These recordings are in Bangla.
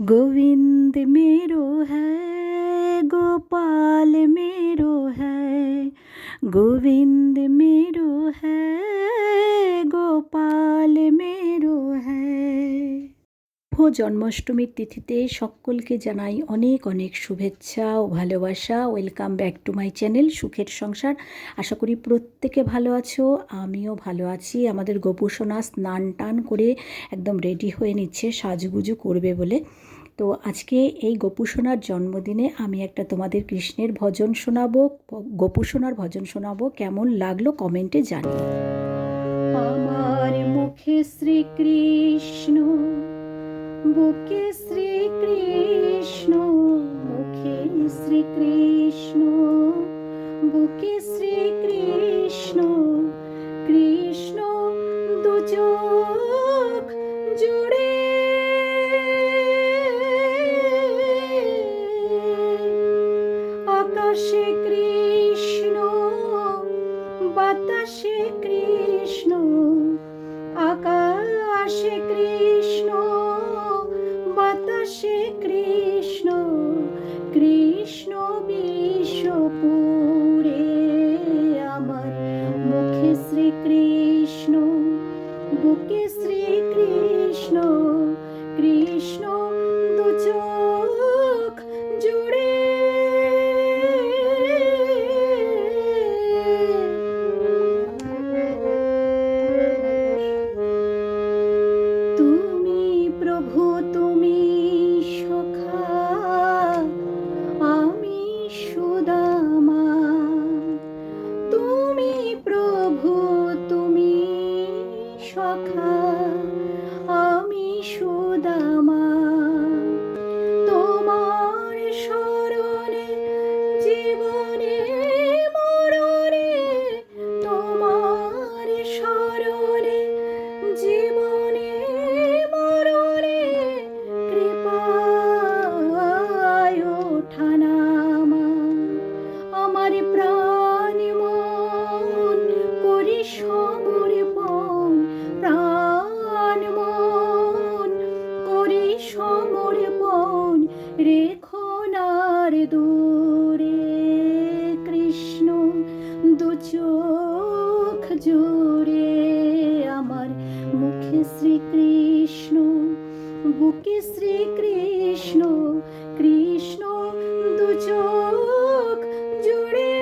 गोविंद मेरो है गोपाल मेरो है गोविंद मेरो है। জন্মাষ্টমীর তিথিতে সকলকে জানাই অনেক অনেক শুভেচ্ছা ও ভালোবাসা। Welcome back to my channel সুখের সংসার। আশা করি প্রত্যেকে ভালো আছো, আমিও ভালো আছি। আমাদের গোপুসোনা স্নান টান করে একদম রেডি হয়ে নিচ্ছে, সাজুগুজু করবে বলে। তো আজকে এই গোপুসোনার জন্মদিনে আমি একটা তোমাদের কৃষ্ণের ভজন শোনাবো, গোপুসোনার ভজন শোনাবো। কেমন লাগল কমেন্টে জানিও। আমার মুখে শ্রীকৃষ্ণ বুকে শ্রীকৃষ্ণ মুখে শ্রীকৃষ্ণ বুকে শ্রীকৃষ্ণ কৃষ্ণ দুচোখ জুড়ে। আকাশে কৃষ্ণ শ্রীকৃষ্ণ বুকে শ্রীকৃষ্ণ কৃষ্ণ চোখ জুড়ে আমার মুখে শ্রীকৃষ্ণ বুকে শ্রীকৃষ্ণ কৃষ্ণ দু চোখ জুড়ে।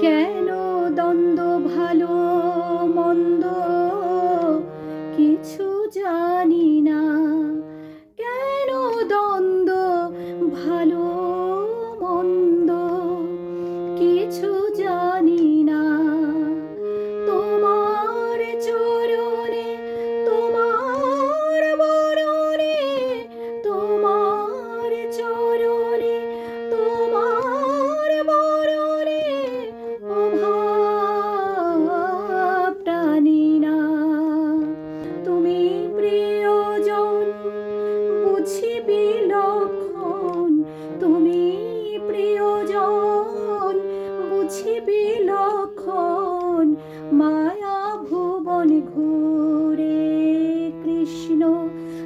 কেন কিছু জানি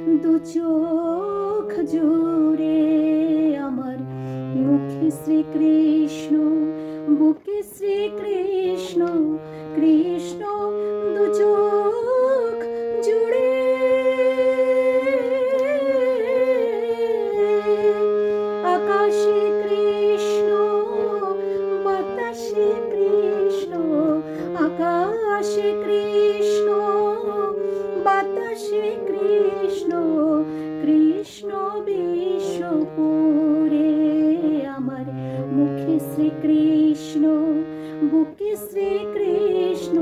দু চোখ জুড়ে আমার মুখে শ্রীকৃষ্ণ, বুকে শ্রীকৃষ্ণ, কৃষ্ণ দু চোখ জুড়ে। আকাশে কৃষ্ণ, বাতাসে কৃষ্ণ, আকাশে কৃষ্ণ বাতাসে কৃষ্ণ কৃষ্ণ বিশ্বপুরে আমার মুখে শ্রীকৃষ্ণ বুকে শ্রীকৃষ্ণ। কৃষ্ণ